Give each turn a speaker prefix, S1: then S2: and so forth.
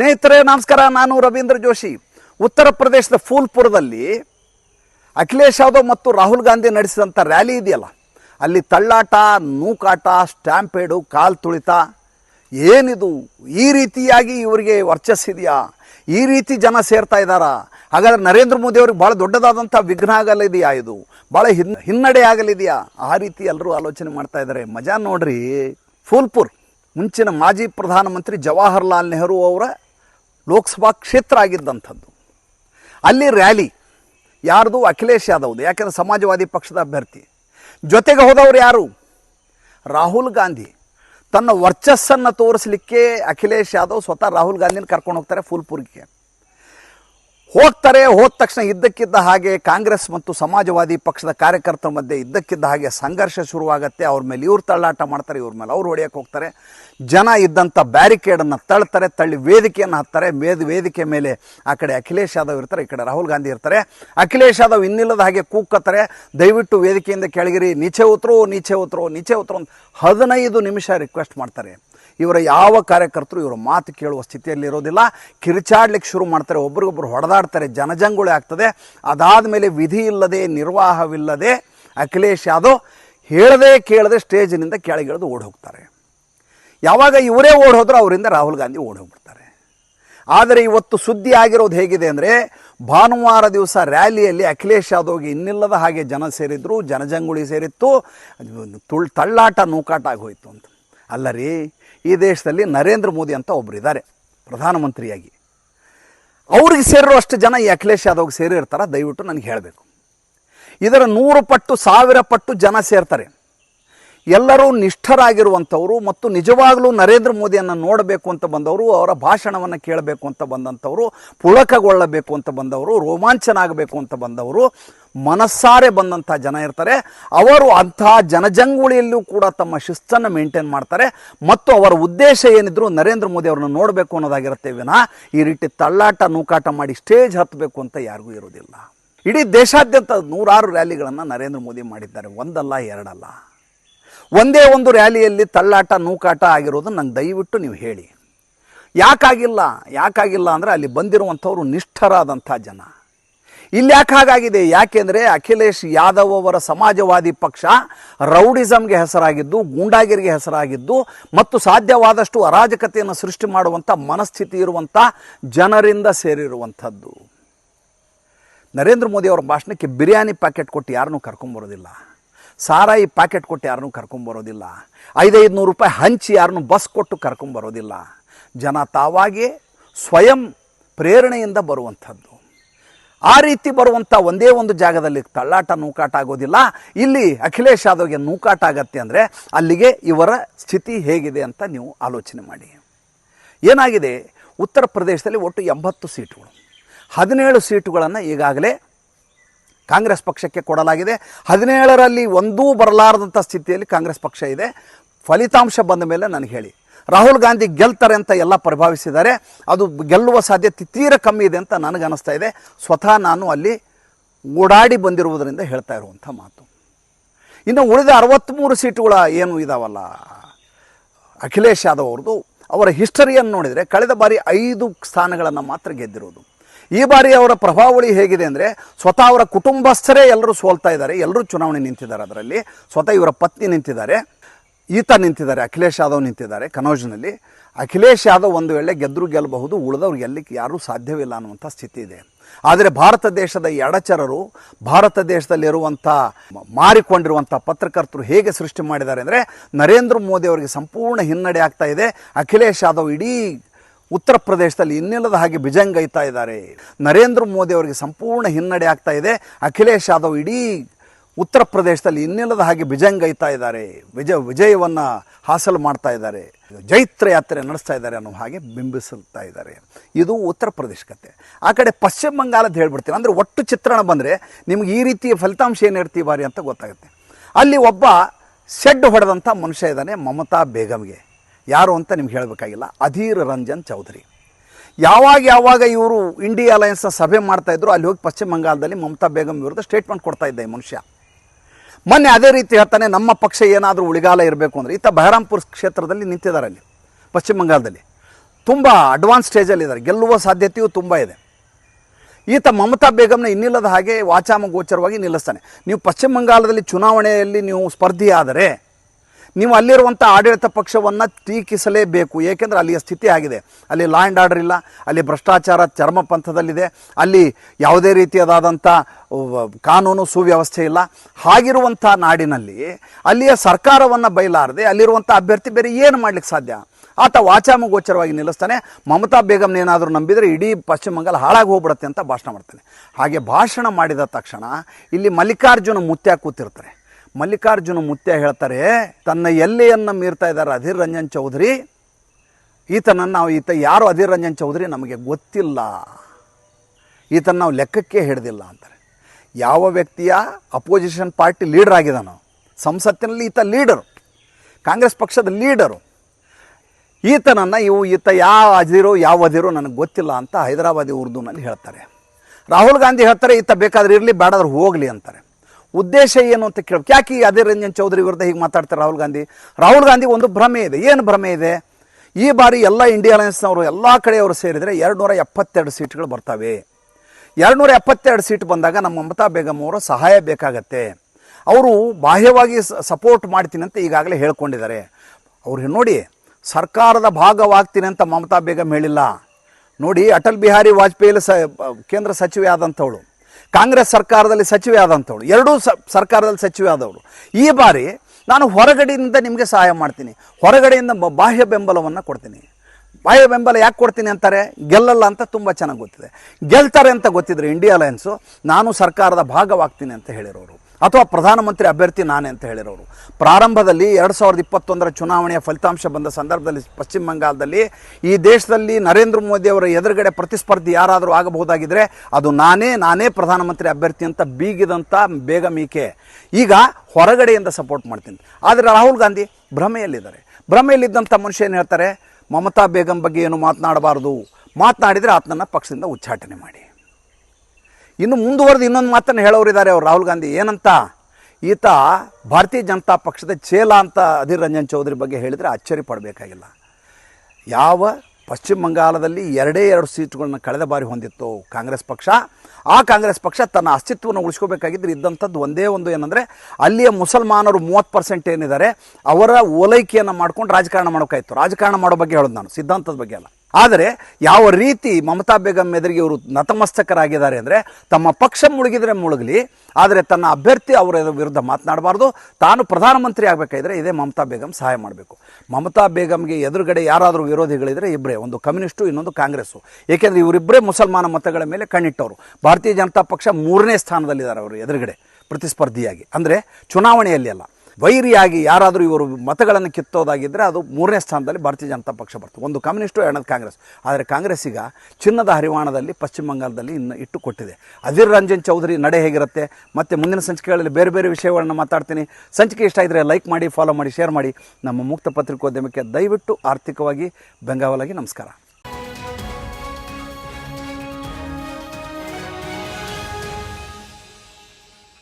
S1: ಸ್ನೇಹಿತರೆ, ನಮಸ್ಕಾರ. ನಾನು ರವೀಂದ್ರ ಜೋಶಿ. ಉತ್ತರ ಪ್ರದೇಶದ ಫೂಲ್ಪುರದಲ್ಲಿ ಅಖಿಲೇಶ್ ಯಾದವ್ ಮತ್ತು ರಾಹುಲ್ ಗಾಂಧಿ ನಡೆಸಿದಂಥ ರ್ಯಾಲಿ ಇದೆಯಲ್ಲ, ಅಲ್ಲಿ ತಳ್ಳಾಟ, ನೂಕಾಟ, ಸ್ಟ್ಯಾಂಪೇಡು, ಕಾಲು ತುಳಿತ, ಏನಿದು? ಈ ರೀತಿಯಾಗಿ ಇವರಿಗೆ ವರ್ಚಸ್ಸಿದೆಯಾ? ಈ ರೀತಿ ಜನ ಸೇರ್ತಾ ಇದ್ದಾರಾ? ಹಾಗಾದರೆ ನರೇಂದ್ರ ಮೋದಿ ಅವ್ರಿಗೆ ಭಾಳ ದೊಡ್ಡದಾದಂಥ ವಿಘ್ನ ಆಗಲಿದೆಯಾ ಇದು? ಭಾಳ ಹಿನ್, ಹಿನ್ನಡೆ ಆಗಲಿದೆಯಾ? ಆ ರೀತಿ ಎಲ್ಲರೂ ಆಲೋಚನೆ ಮಾಡ್ತಾ ಇದ್ದಾರೆ. ಮಜಾ ನೋಡ್ರಿ. ಫೂಲ್ಪುರ್, ಮುಂಚಿನ ಮಾಜಿ ಪ್ರಧಾನಮಂತ್ರಿ ಜವಾಹರ್ಲಾಲ್ ನೆಹರು ಅವರ ಲೋಕಸಭಾ ಕ್ಷೇತ್ರ ಆಗಿದ್ದಂಥದ್ದು. ಅಲ್ಲಿ ರ್ಯಾಲಿ. ಯಾರ್ದು? ಅಖಿಲೇಶ್ ಯಾದವ್ದು ಯಾಕೆಂದರೆ ಸಮಾಜವಾದಿ ಪಕ್ಷದ ಅಭ್ಯರ್ಥಿ. ಜೊತೆಗೆ ಹೋದವರು ಯಾರು? ರಾಹುಲ್ ಗಾಂಧಿ. ತನ್ನ ವರ್ಚಸ್ಸನ್ನು ತೋರಿಸಲಿಕ್ಕೆ ಅಖಿಲೇಶ್ ಯಾದವ್ ಸ್ವತಃ ರಾಹುಲ್ ಗಾಂಧಿನ ಕರ್ಕೊಂಡು ಹೋಗ್ತಾರೆ ಫುಲ್ಪುರ್ಗೆ. ಹೋಗ್ತಾರೆ, ಹೋದ ತಕ್ಷಣ ಇದ್ದಕ್ಕಿದ್ದ ಹಾಗೆ ಕಾಂಗ್ರೆಸ್ ಮತ್ತು ಸಮಾಜವಾದಿ ಪಕ್ಷದ ಕಾರ್ಯಕರ್ತರ ಮಧ್ಯೆ ಇದ್ದಕ್ಕಿದ್ದ ಹಾಗೆ ಸಂಘರ್ಷ ಶುರುವಾಗುತ್ತೆ. ಅವ್ರ ಮೇಲೆ ಇವ್ರು ತಳ್ಳಾಟ ಮಾಡ್ತಾರೆ, ಇವ್ರ ಮೇಲೆ ಅವ್ರು ಹೊಡೆಯಕ್ಕೆ ಹೋಗ್ತಾರೆ. ಜನ ಇದ್ದಂಥ ಬ್ಯಾರಿಕೇಡನ್ನು ತಳ್ತಾರೆ, ತಳ್ಳಿ ವೇದಿಕೆಯನ್ನು ಹತ್ತಾರೆ. ಮೇದ್ ವೇದಿಕೆ ಮೇಲೆ ಆ ಕಡೆ ಅಖಿಲೇಶ್ ಯಾದವ್ ಇರ್ತಾರೆ, ಈ ಕಡೆ ರಾಹುಲ್ ಗಾಂಧಿ ಇರ್ತಾರೆ. ಅಖಿಲೇಶ್ ಯಾದವ್ ಇನ್ನಿಲ್ಲದ ಹಾಗೆ ಕೂಕ್ಕತ್ತಾರೆ ದಯವಿಟ್ಟು ವೇದಿಕೆಯಿಂದ ಕೆಳಗಿರಿ. ನೀಚೆ ಉತ್ತರು ನೀಚೆ ಉತ್ತರು ನೀಚೆ ಉತ್ತರು ಅಂತ ಹದಿನೈದು ನಿಮಿಷ ರಿಕ್ವೆಸ್ಟ್ ಮಾಡ್ತಾರೆ. ಇವರ ಯಾವ ಕಾರ್ಯಕರ್ತರು ಇವರ ಮಾತು ಕೇಳುವ ಸ್ಥಿತಿಯಲ್ಲಿ ಇರೋದಿಲ್ಲ. ಕಿರಿಚಾಡ್ಲಿಕ್ಕೆ ಶುರು ಮಾಡ್ತಾರೆ, ಒಬ್ರಿಗೊಬ್ರು ಹೊಡೆದಾಡ್ತಾರೆ, ಜನಜಂಗುಳಿ ಆಗ್ತದೆ. ಅದಾದ ಮೇಲೆ ವಿಧಿ ಇಲ್ಲದೆ, ನಿರ್ವಾಹವಿಲ್ಲದೆ ಅಖಿಲೇಶ್ ಯಾದವ್ ಹೇಳದೆ ಕೇಳದೆ ಸ್ಟೇಜಿನಿಂದ ಕೆಳಗಿಳಿದು ಓಡಿ ಹೋಗ್ತಾರೆ ಯಾವಾಗ ಇವರೇ ಓಡಿ ಹೋದ್ರೆ ಅವರಿಂದ ರಾಹುಲ್ ಗಾಂಧಿ ಓಡಿ ಹೋಗ್ಬಿಡ್ತಾರೆ ಆದರೆ ಇವತ್ತು ಸುದ್ದಿ ಆಗಿರೋದು ಹೇಗಿದೆ ಅಂದರೆ, ಭಾನುವಾರ ದಿವಸ ರ್ಯಾಲಿಯಲ್ಲಿ ಅಖಿಲೇಶ್ ಯಾದವ್ಗೆ ಇನ್ನಿಲ್ಲದ ಹಾಗೆ ಜನ ಸೇರಿದ್ರು, ಜನಜಂಗುಳಿ ಸೇರಿತ್ತು, ತುಳ್ ತಳ್ಳಾಟ ನೂಕಾಟ ಆಗೋಯ್ತು ಅಂತ. ಅಲ್ಲ ರೀ ಈ ದೇಶದಲ್ಲಿ ನರೇಂದ್ರ ಮೋದಿ ಅಂತ ಒಬ್ರು ಇದ್ದಾರೆ ಪ್ರಧಾನಮಂತ್ರಿಯಾಗಿ. ಅವ್ರಿಗೆ ಸೇರಿರುವಷ್ಟು ಜನ ಈ ಅಖಿಲೇಶ್ ಯಾದವ್ಗೆ ಸೇರಿರ್ತಾರ, ದಯವಿಟ್ಟು ನನಗೆ ಹೇಳಬೇಕು. ಇದರ ನೂರು ಪಟ್ಟು, ಸಾವಿರ ಪಟ್ಟು ಜನ ಸೇರ್ತಾರೆ. ಎಲ್ಲರೂ ನಿಷ್ಠರಾಗಿರುವಂಥವರು ಮತ್ತು ನಿಜವಾಗಲೂ ನರೇಂದ್ರ ಮೋದಿಯನ್ನು ನೋಡಬೇಕು ಅಂತ ಬಂದವರು, ಅವರ ಭಾಷಣವನ್ನು ಕೇಳಬೇಕು ಅಂತ ಬಂದಂಥವರು, ಪುಳಕಗೊಳ್ಳಬೇಕು ಅಂತ ಬಂದವರು ರೋಮಾಂಚನ ಆಗಬೇಕು ಅಂತ ಬಂದವರು ಮನಸ್ಸಾರೆ ಬಂದಂಥ ಜನ ಇರ್ತಾರೆ. ಅವರು ಅಂತಹ ಜನಜಂಗುಳಿಯಲ್ಲೂ ಕೂಡ ತಮ್ಮ ಶಿಸ್ತನ್ನು ಮೇಂಟೈನ್ ಮಾಡ್ತಾರೆ. ಮತ್ತು ಅವರ ಉದ್ದೇಶ ಏನಿದ್ರು ನರೇಂದ್ರ ಮೋದಿ ಅವ್ರನ್ನ ನೋಡಬೇಕು ಅನ್ನೋದಾಗಿರುತ್ತೆ ವಿನ. ಈ ರೀತಿ ತಳ್ಳಾಟ, ನೂಕಾಟ ಮಾಡಿ ಸ್ಟೇಜ್ ಹತ್ತಬೇಕು ಅಂತ ಯಾರಿಗೂ ಇರೋದಿಲ್ಲ ಇಡೀ ದೇಶಾದ್ಯಂತ ನೂರಾರು ರ್ಯಾಲಿಗಳನ್ನು ನರೇಂದ್ರ ಮೋದಿ ಮಾಡಿದ್ದಾರೆ. ಒಂದಲ್ಲ, ಎರಡಲ್ಲ. ಒಂದೇ ಒಂದು ರ್ಯಾಲಿಯಲ್ಲಿ ತಳ್ಳಾಟ, ನೂಕಾಟ ಆಗಿರೋದು ನಂಗೆ ದಯವಿಟ್ಟು ನೀವು ಹೇಳಿ. ಯಾಕಾಗಿಲ್ಲ ಯಾಕಾಗಿಲ್ಲ ಅಂದರೆ ಅಲ್ಲಿ ಬಂದಿರುವಂಥವ್ರು ನಿಷ್ಠರಾದಂಥ ಜನ. ಇಲ್ಲಿ ಯಾಕೆ ಹಾಗಾಗಿದೆ? ಯಾಕೆಂದರೆ ಅಖಿಲೇಶ್ ಯಾದವ್ ಅವರ ಸಮಾಜವಾದಿ ಪಕ್ಷ ರೌಡಿಸಮ್ಗೆ ಹೆಸರಾಗಿದ್ದು, ಗೂಂಡಾಗಿರಿಗೆ ಹೆಸರಾಗಿದ್ದು ಮತ್ತು ಸಾಧ್ಯವಾದಷ್ಟು ಅರಾಜಕತೆಯನ್ನು ಸೃಷ್ಟಿ ಮಾಡುವಂಥ ಮನಸ್ಥಿತಿ ಇರುವಂಥ ಜನರಿಂದ ಸೇರಿರುವಂಥದ್ದು. ನರೇಂದ್ರ ಮೋದಿ ಅವರ ಭಾಷಣಕ್ಕೆ ಬಿರಿಯಾನಿ ಪ್ಯಾಕೆಟ್ ಕೊಟ್ಟು ಯಾರನ್ನೂ ಕರ್ಕೊಂಬರೋದಿಲ್ಲ ಸಾರಾಯಿ ಪ್ಯಾಕೆಟ್ ಕೊಟ್ಟು ಯಾರನ್ನೂ ಕರ್ಕೊಂಬರೋದಿಲ್ಲ ಐದೈದು ನೂರು ರೂಪಾಯಿ ಹಂಚಿ ಯಾರನ್ನೂ ಬಸ್ ಕೊಟ್ಟು ಕರ್ಕೊಂಬರೋದಿಲ್ಲ ಜನ ತಾವಾಗಿಯೇ ಸ್ವಯಂ ಪ್ರೇರಣೆಯಿಂದ ಬರುವಂಥದ್ದು. ಆ ರೀತಿ ಬರುವಂಥ ಒಂದೇ ಒಂದು ಜಾಗದಲ್ಲಿ ತಳ್ಳಾಟ ನೂಕಾಟ ಆಗೋದಿಲ್ಲ. ಇಲ್ಲಿ ಅಖಿಲೇಶ್ ಯಾದವ್ಗೆ ನೂಕಾಟ ಆಗತ್ತೆ ಅಂದರೆ ಅಲ್ಲಿಗೆ ಇವರ ಸ್ಥಿತಿ ಹೇಗಿದೆ ಅಂತ ನೀವು ಆಲೋಚನೆ ಮಾಡಿ. ಏನಾಗಿದೆ? ಉತ್ತರ ಪ್ರದೇಶದಲ್ಲಿ ಒಟ್ಟು ಎಂಬತ್ತು ಸೀಟುಗಳು. ಹದಿನೇಳು ಸೀಟುಗಳನ್ನು ಈಗಾಗಲೇ ಕಾಂಗ್ರೆಸ್ ಪಕ್ಷಕ್ಕೆ ಕೊಡಲಾಗಿದೆ. ಹದಿನೇಳರಲ್ಲಿ ಒಂದೂ ಬರಲಾರದಂಥ ಸ್ಥಿತಿಯಲ್ಲಿ ಕಾಂಗ್ರೆಸ್ ಪಕ್ಷ ಇದೆ. ಫಲಿತಾಂಶ ಬಂದ ಮೇಲೆ ನನಗೆ ಹೇಳಿ ರಾಹುಲ್ ಗಾಂಧಿ ಗೆಲ್ತಾರೆ ಅಂತ ಎಲ್ಲ ಪ್ರಭಾವಿಸಿದ್ದಾರೆ. ಅದು ಗೆಲ್ಲುವ ಸಾಧ್ಯತೆ ತೀರ ಕಮ್ಮಿ ಇದೆ ಅಂತ ನನಗೆ ಅನ್ನಿಸ್ತಾ ಇದೆ. ಸ್ವತಃ ನಾನು ಅಲ್ಲಿ ಓಡಾಡಿ ಬಂದಿರುವುದರಿಂದ ಹೇಳ್ತಾ ಇರುವಂಥ ಮಾತು. ಇನ್ನು ಉಳಿದ ಅರವತ್ತ್ಮೂರು ಸೀಟುಗಳ ಏನು ಇದಾವಲ್ಲ? ಅಖಿಲೇಶ್ ಯಾದವ್ ಅವ್ರದ್ದು. ಅವರ ಹಿಸ್ಟರಿಯನ್ನು ನೋಡಿದರೆ ಕಳೆದ ಬಾರಿ ಐದು ಸ್ಥಾನಗಳನ್ನು ಮಾತ್ರ ಗೆದ್ದಿರೋದು. ಈ ಬಾರಿ ಅವರ ಪ್ರಭಾವಳಿ ಹೇಗಿದೆ ಅಂದರೆ ಸ್ವತಃ ಅವರ ಕುಟುಂಬಸ್ಥರೇ ಎಲ್ಲರೂ ಸೋಲ್ತಾ ಇದ್ದಾರೆ. ಎಲ್ಲರೂ ಚುನಾವಣೆ ನಿಂತಿದ್ದಾರೆ ಅದರಲ್ಲಿ. ಸ್ವತಃ ಇವರ ಪತ್ನಿ ನಿಂತಿದ್ದಾರೆ. ಈತ ನಿಂತಿದ್ದಾರೆ, ಅಖಿಲೇಶ್ ಯಾದವ್ ನಿಂತಿದ್ದಾರೆ ಕನೌಜ್ನಲ್ಲಿ. ಅಖಿಲೇಶ್ ಯಾದವ್ ಒಂದು ವೇಳೆ ಗೆದ್ದರೂ ಗೆಲ್ಲಬಹುದು ಉಳಿದವ್ರು ಗೆಲ್ಲಕ್ಕೆ ಯಾರೂ ಸಾಧ್ಯವಿಲ್ಲ ಅನ್ನುವಂಥ ಸ್ಥಿತಿ ಇದೆ. ಆದರೆ ಭಾರತ ದೇಶದ ಎಡಚರರು ಭಾರತ ದೇಶದಲ್ಲಿರುವಂಥ ಮಾರಿಕೊಂಡಿರುವಂಥ ಪತ್ರಕರ್ತರು ಹೇಗೆ ಸೃಷ್ಟಿ ಮಾಡಿದ್ದಾರೆ ಅಂದರೆ ನರೇಂದ್ರ ಮೋದಿ ಅವರಿಗೆ ಸಂಪೂರ್ಣ ಹಿನ್ನಡೆ ಆಗ್ತಾ ಇದೆ. ಅಖಿಲೇಶ್ ಯಾದವ್ ಇಡೀ ಉತ್ತರ ಪ್ರದೇಶದಲ್ಲಿ ಇನ್ನಿಲ್ಲದ ಹಾಗೆ ಬಿಜಂಗೈತಾ ಇದ್ದಾರೆ. ನರೇಂದ್ರ ಮೋದಿ ಅವರಿಗೆ ಸಂಪೂರ್ಣ ಹಿನ್ನಡೆ ಆಗ್ತಾ ಇದೆ. ಅಖಿಲೇಶ್ ಯಾದವ್ ಇಡೀ ಉತ್ತರ ಪ್ರದೇಶದಲ್ಲಿ ಇನ್ನಿಲ್ಲದ ಹಾಗೆ ಬಿಜಂಗೈತಾ ಇದ್ದಾರೆ. ವಿಜಯ ವಿಜಯವನ್ನು ಹಾಸಲು ಮಾಡ್ತಾ ಇದ್ದಾರೆ. ಜೈತ್ರ ಯಾತ್ರೆ ನಡೆಸ್ತಾ ಇದ್ದಾರೆ ಅನ್ನೋ ಹಾಗೆ ಬಿಂಬಿಸುತ್ತಾ ಇದ್ದಾರೆ. ಇದು ಉತ್ತರ ಪ್ರದೇಶ ಕತೆ ಆ ಕಡೆ ಪಶ್ಚಿಮ ಬಂಗಾಲದ ಹೇಳ್ಬಿಡ್ತೀನಿ. ಅಂದರೆ ಒಟ್ಟು ಚಿತ್ರಣ ಬಂದರೆ ನಿಮ್ಗೆ ಈ ರೀತಿಯ ಫಲಿತಾಂಶ ಏನು ಬಾರಿ ಅಂತ ಗೊತ್ತಾಗುತ್ತೆ. ಅಲ್ಲಿ ಒಬ್ಬ ಶೆಡ್ ಹೊಡೆದಂಥ ಮನುಷ್ಯ ಇದ್ದಾನೆ, ಮಮತಾ ಬೇಗಮ್ಗೆ. ಯಾರು ಅಂತ ನಿಮ್ಗೆ ಹೇಳಬೇಕಾಗಿಲ್ಲ. ಅಧೀರ್ ರಂಜನ್ ಚೌಧರಿ. ಯಾವಾಗ ಯಾವಾಗ ಇವರು ಇಂಡಿಯಾ ಅಲಯನ್ಸ್ನ ಸಭೆ ಮಾಡ್ತಾ ಇದ್ರು, ಅಲ್ಲಿ ಹೋಗಿ ಪಶ್ಚಿಮ ಬಂಗಾಳದಲ್ಲಿ ಮಮತಾ ಬೇಗಂ ವಿರುದ್ಧ ಸ್ಟೇಟ್ಮೆಂಟ್ ಕೊಡ್ತಾ ಇದ್ದ ಈ ಮನುಷ್ಯ. ಮೊನ್ನೆ ಅದೇ ರೀತಿ ಹೇಳ್ತಾನೆ, ನಮ್ಮ ಪಕ್ಷ ಏನಾದರೂ ಉಳಿಗಾಲ ಇರಬೇಕು ಅಂದರೆ. ಈತ ಬಹರಾಂಪುರ್ ಕ್ಷೇತ್ರದಲ್ಲಿ ನಿಂತಿದ್ದಾರೆ ಅಲ್ಲಿ, ಪಶ್ಚಿಮ ಬಂಗಾಳದಲ್ಲಿ. ತುಂಬ ಅಡ್ವಾನ್ಸ್ ಸ್ಟೇಜಲ್ಲಿದ್ದಾರೆ ಗೆಲ್ಲುವ ಸಾಧ್ಯತೆಯೂ ತುಂಬ ಇದೆ. ಈತ ಮಮತಾ ಬೇಗಂನ ಇನ್ನಿಲ್ಲದ ಹಾಗೆ ವಾಚಾಮ ಗೋಚರವಾಗಿ ನಿಲ್ಲಿಸ್ತಾನೆ. ನೀವು ಪಶ್ಚಿಮ ಬಂಗಾಳದಲ್ಲಿ ಚುನಾವಣೆಯಲ್ಲಿ ನೀವು ಸ್ಪರ್ಧಿಯಾದರೆ ನೀವು ಅಲ್ಲಿರುವಂಥ ಆಡಳಿತ ಪಕ್ಷವನ್ನು ಟೀಕಿಸಲೇಬೇಕು. ಏಕೆಂದರೆ ಅಲ್ಲಿಯ ಸ್ಥಿತಿ ಆಗಿದೆ. ಅಲ್ಲಿ ಲಾ ಆ್ಯಂಡ್ ಆರ್ಡರ್ ಇಲ್ಲ, ಅಲ್ಲಿ ಭ್ರಷ್ಟಾಚಾರ ಚರ್ಮ ಪಂಥದಲ್ಲಿದೆ, ಅಲ್ಲಿ ಯಾವುದೇ ರೀತಿಯಾದಂಥ ಕಾನೂನು ಸುವ್ಯವಸ್ಥೆ ಇಲ್ಲ. ಹಾಗಿರುವಂಥ ನಾಡಿನಲ್ಲಿ ಅಲ್ಲಿಯ ಸರ್ಕಾರವನ್ನು ಬಯಲಾರದೆ ಅಲ್ಲಿರುವಂಥ ಅಭ್ಯರ್ಥಿ ಬೇರೆ ಏನು ಮಾಡ್ಲಿಕ್ಕೆ ಸಾಧ್ಯ? ಆತ ವಾಚಾಮ ಗೋಚರವಾಗಿ ನಿಲ್ಲಿಸ್ತಾನೆ. ಮಮತಾ ಬೇಗಂನೇನಾದರೂ ನಂಬಿದರೆ ಇಡೀ ಪಶ್ಚಿಮ ಬಂಗಾಲ ಹಾಳಾಗಿ ಹೋಗ್ಬಿಡುತ್ತೆ ಅಂತ ಭಾಷಣ ಮಾಡ್ತಾನೆ. ಹಾಗೆ ಭಾಷಣ ಮಾಡಿದ ತಕ್ಷಣ ಇಲ್ಲಿ ಮಲ್ಲಿಕಾರ್ಜುನ ಮುತ್ಯ ಕೂತಿರ್ತಾರೆ. ಮಲ್ಲಿಕಾರ್ಜುನ ಮುತ್ಯ ಹೇಳ್ತಾರೆ, ತನ್ನ ಎಲ್ಲೆಯನ್ನು ಮೀರ್ತಾ ಇದ್ದಾರೆ ಅಧೀರ್ ರಂಜನ್ ಚೌಧರಿ? ಈತನನ್ನು ನಾವು ಈತ ಯಾರು ಅಧೀರ್ ರಂಜನ್ ಚೌಧರಿ ನಮಗೆ ಗೊತ್ತಿಲ್ಲ. ಈತನ ನಾವು ಲೆಕ್ಕಕ್ಕೆ ಹಿಡ್ದಿಲ್ಲ ಅಂತಾರೆ. ಯಾವ ವ್ಯಕ್ತಿಯ ಅಪೋಸಿಷನ್ ಪಾರ್ಟಿ ಲೀಡರ್ ಆಗಿದಾನೋ ಸಂಸತ್ತಿನಲ್ಲಿ ಈತ ಲೀಡರು, ಕಾಂಗ್ರೆಸ್ ಪಕ್ಷದ ಲೀಡರು, ಈತನನ್ನು ಇವು ಈತ ಯಾವ ಅದಿರೋ ಯಾವ ಅದಿರೋ ನನಗೆ ಗೊತ್ತಿಲ್ಲ ಅಂತ ಹೈದರಾಬಾದಿ ಉರ್ದುನಲ್ಲಿ ಹೇಳ್ತಾರೆ. ರಾಹುಲ್ ಗಾಂಧಿ ಹೇಳ್ತಾರೆ, ಈತ ಬೇಕಾದ್ರೆ ಇರಲಿ ಬೇಡಾದ್ರೆ ಹೋಗಲಿ ಅಂತಾರೆ. ಉದ್ದೇಶ ಏನು ಅಂತ ಕೇಳಬೇಕು ಯಾಕೆ ಅಧೀರ್ ರಂಜನ್ ಚೌಧರಿ ವಿರುದ್ಧ ಹೀಗೆ ಮಾತಾಡ್ತಾರೆ ರಾಹುಲ್ ಗಾಂಧಿ? ರಾಹುಲ್ ಗಾಂಧಿ ಒಂದು ಭ್ರಮೆ ಇದೆ. ಏನು ಭ್ರಮೆ ಇದೆ? ಈ ಬಾರಿ ಎಲ್ಲ ಇಂಡಿಯಾ ಅಲಯನ್ಸ್ನವರು ಎಲ್ಲ ಕಡೆಯವರು ಸೇರಿದರೆ ಎರಡು ನೂರ ಎಪ್ಪತ್ತೆರಡು ಸೀಟ್ಗಳು ಬರ್ತವೆ. ಎರಡು ನೂರ ಎಪ್ಪತ್ತೆರಡು ಸೀಟ್ ಬಂದಾಗ ನಮ್ಮ ಮಮತಾ ಬೇಗಮ್ ಅವರ ಸಹಾಯ ಬೇಕಾಗತ್ತೆ. ಅವರು ಬಾಹ್ಯವಾಗಿ ಸಪೋರ್ಟ್ ಮಾಡ್ತೀನಿ ಅಂತ ಈಗಾಗಲೇ ಹೇಳ್ಕೊಂಡಿದ್ದಾರೆ. ಅವ್ರು ನೋಡಿ, ಸರ್ಕಾರದ ಭಾಗವಾಗ್ತೀನಿ ಅಂತ ಮಮತಾ ಬೇಗಮ್ ಹೇಳಿಲ್ಲ. ನೋಡಿ, ಅಟಲ್ ಬಿಹಾರಿ ವಾಜಪೇಯಿ ಸ ಕೇಂದ್ರ ಸಚಿವೆ ಆದಂಥವಳು. ಕಾಂಗ್ರೆಸ್ ಸರ್ಕಾರದಲ್ಲಿ ಸಚಿವೆ ಆದಂಥವಳು, ಎರಡೂ ಸರ್ಕಾರದಲ್ಲಿ ಸಚಿವೆ ಆದವಳು. ಈ ಬಾರಿ ನಾನು ಹೊರಗಡೆಯಿಂದ ನಿಮಗೆ ಸಹಾಯ ಮಾಡ್ತೀನಿ. ಹೊರಗಡೆಯಿಂದ ಬಾಹ್ಯ ಬೆಂಬಲವನ್ನು ಕೊಡ್ತೀನಿ. ಬಾಹ್ಯ ಬೆಂಬಲ ಯಾಕೆ ಕೊಡ್ತೀನಿ ಅಂತಾರೆ? ಗೆಲ್ಲಲ್ಲ ಅಂತ ತುಂಬ ಚೆನ್ನಾಗಿ ಗೊತ್ತಿದೆ. ಗೆಲ್ತಾರೆ ಅಂತ ಗೊತ್ತಿದ್ರು ಇಂಡಿಯಾ ಅಲಯನ್ಸು ನಾನು ಸರ್ಕಾರದ ಭಾಗವಾಗ್ತೀನಿ ಅಂತ ಹೇಳಿರೋರು. ಅಥವಾ ಪ್ರಧಾನಮಂತ್ರಿ ಅಭ್ಯರ್ಥಿ ನಾನೇ ಅಂತ ಹೇಳಿರೋರು. ಪ್ರಾರಂಭದಲ್ಲಿ ಎರಡು ಸಾವಿರದ ಇಪ್ಪತ್ತೊಂದರ ಚುನಾವಣೆಯ ಫಲಿತಾಂಶ ಬಂದ ಸಂದರ್ಭದಲ್ಲಿ ಪಶ್ಚಿಮ ಬಂಗಾಳದಲ್ಲಿ ಈ ದೇಶದಲ್ಲಿ ನರೇಂದ್ರ ಮೋದಿ ಅವರ ಎದುರುಗಡೆ ಪ್ರತಿಸ್ಪರ್ಧಿ ಯಾರಾದರೂ ಆಗಬಹುದಾಗಿದ್ದರೆ ಅದು ನಾನೇ ನಾನೇ ಪ್ರಧಾನಮಂತ್ರಿ ಅಭ್ಯರ್ಥಿ ಅಂತ ಬೀಗಿದಂಥ ಬೇಗಮೀಕೆ ಈಗ ಹೊರಗಡೆಯಿಂದ ಸಪೋರ್ಟ್ ಮಾಡ್ತೀನಿ. ಆದರೆ ರಾಹುಲ್ ಗಾಂಧಿ ಭ್ರಮೆಯಲ್ಲಿದ್ದಾರೆ. ಭ್ರಮೆಯಲ್ಲಿದ್ದಂಥ ಮನುಷ್ಯ ಏನು ಹೇಳ್ತಾರೆ? ಮಮತಾ ಬೇಗಂ ಬಗ್ಗೆ ಏನು ಮಾತನಾಡಬಾರ್ದು? ಮಾತನಾಡಿದರೆ ಆತನನ್ನು ಪಕ್ಷದಿಂದ ಉಚ್ಚಾಟನೆ ಮಾಡಿ. ಇನ್ನು ಮುಂದುವರೆದು ಇನ್ನೊಂದು ಮಾತನ್ನು ಹೇಳೋರಿದ್ದಾರೆ ಅವರು. ರಾಹುಲ್ ಗಾಂಧಿ ಏನಂತ? ಈತ ಭಾರತೀಯ ಜನತಾ ಪಕ್ಷದ ಚೇಲ ಅಂತ ಅಧೀರ್ ರಂಜನ್ ಚೌಧರಿ ಬಗ್ಗೆ ಹೇಳಿದರೆ ಅಚ್ಚರಿ ಪಡಬೇಕಾಗಿಲ್ಲ. ಯಾವ ಪಶ್ಚಿಮ ಬಂಗಾಳದಲ್ಲಿ ಎರಡೇ ಎರಡು ಸೀಟ್ಗಳನ್ನ ಕಳೆದ ಬಾರಿ ಹೊಂದಿತ್ತು ಕಾಂಗ್ರೆಸ್ ಪಕ್ಷ. ಆ ಕಾಂಗ್ರೆಸ್ ಪಕ್ಷ ತನ್ನ ಅಸ್ತಿತ್ವವನ್ನು ಉಳಿಸ್ಕೋಬೇಕಾಗಿದ್ದರೆ ಇದ್ದಂಥದ್ದು ಒಂದೇ ಒಂದು ಏನಂದರೆ, ಅಲ್ಲಿಯ ಮುಸಲ್ಮಾನರು ಮೂವತ್ತು ಪರ್ಸೆಂಟ್ ಏನಿದ್ದಾರೆ, ಅವರ ಓಲೈಕೆಯನ್ನು ಮಾಡ್ಕೊಂಡು ರಾಜಕಾರಣ ಮಾಡೋಕ್ಕಾಯಿತು ರಾಜಕಾರಣ ಮಾಡೋ ಬಗ್ಗೆ ಹೇಳೋದು ನಾನು, ಸಿದ್ಧಾಂತದ ಬಗ್ಗೆ ಅಲ್ಲ. ಆದರೆ ಯಾವ ರೀತಿ ಮಮತಾ ಬೇಗಂ ಎದುರಿಗೆ ಇವರು ನತಮಸ್ತಕರಾಗಿದ್ದಾರೆ ಅಂದರೆ ತಮ್ಮ ಪಕ್ಷ ಮುಳುಗಿದರೆ ಮುಳುಗಲಿ, ಆದರೆ ತನ್ನ ಅಭ್ಯರ್ಥಿ ಅವರ ವಿರುದ್ಧ ಮಾತನಾಡಬಾರ್ದು. ತಾನು ಪ್ರಧಾನಮಂತ್ರಿ ಆಗಬೇಕಾದ್ರೆ ಇದೇ ಮಮತಾ ಬೇಗಂ ಸಹಾಯ ಮಾಡಬೇಕು. ಮಮತಾ ಬೇಗಂಗೆ ಎದುರುಗಡೆ ಯಾರಾದರೂ ವಿರೋಧಿಗಳಿದ್ರೆ ಇಬ್ಬರೇ ಒಂದು ಕಮ್ಯುನಿಸ್ಟು, ಇನ್ನೊಂದು ಕಾಂಗ್ರೆಸ್ಸು. ಏಕೆಂದರೆ ಇವರಿಬ್ಬರೇ ಮುಸಲ್ಮಾನ ಮತಗಳ ಮೇಲೆ ಕಣ್ಣಿಟ್ಟವರು. ಭಾರತೀಯ ಜನತಾ ಪಕ್ಷ ಮೂರನೇ ಸ್ಥಾನದಲ್ಲಿದ್ದಾರೆ ಅವರು ಎದುರುಗಡೆ, ಪ್ರತಿಸ್ಪರ್ಧಿಯಾಗಿ. ಅಂದರೆ ಚುನಾವಣೆಯಲ್ಲಿ ಅಲ್ಲ. ವೈರಿಯಾಗಿ ಯಾರಾದರೂ ಇವರು ಮತಗಳನ್ನು ಕಿತ್ತೋದಾಗಿದ್ದರೆ ಅದು ಮೂರನೇ ಸ್ಥಾನದಲ್ಲಿ ಭಾರತೀಯ ಜನತಾ ಪಕ್ಷ ಬರ್ತದೆ. ಒಂದು ಕಮ್ಯುನಿಸ್ಟು, ಎರಡನೇದು ಕಾಂಗ್ರೆಸ್. ಆದರೆ ಕಾಂಗ್ರೆಸ್ ಈಗ ಚಿನ್ನದ ಹರಿವಾಣದಲ್ಲಿ ಪಶ್ಚಿಮ ಬಂಗಾಳದಲ್ಲಿ ಇನ್ನು ಇಟ್ಟು ಕೊಟ್ಟಿದೆ. ಅಧೀರ್ ರಂಜನ್ ಚೌಧರಿ ನಡೆ ಹೇಗಿರುತ್ತೆ? ಮತ್ತು ಮುಂದಿನ ಸಂಚಿಕೆಗಳಲ್ಲಿ ಬೇರೆ ಬೇರೆ ವಿಷಯಗಳನ್ನು ಮಾತಾಡ್ತೀನಿ. ಸಂಚಿಕೆ ಇಷ್ಟ ಇದ್ದರೆ ಲೈಕ್ ಮಾಡಿ, ಫಾಲೋ ಮಾಡಿ, ಶೇರ್ ಮಾಡಿ. ನಮ್ಮ ಮುಕ್ತ ಪತ್ರಿಕೋದ್ಯಮಕ್ಕೆ ದಯವಿಟ್ಟು ಆರ್ಥಿಕವಾಗಿ ಬೆಂಗಾವಲಾಗಿ ನಮಸ್ಕಾರ.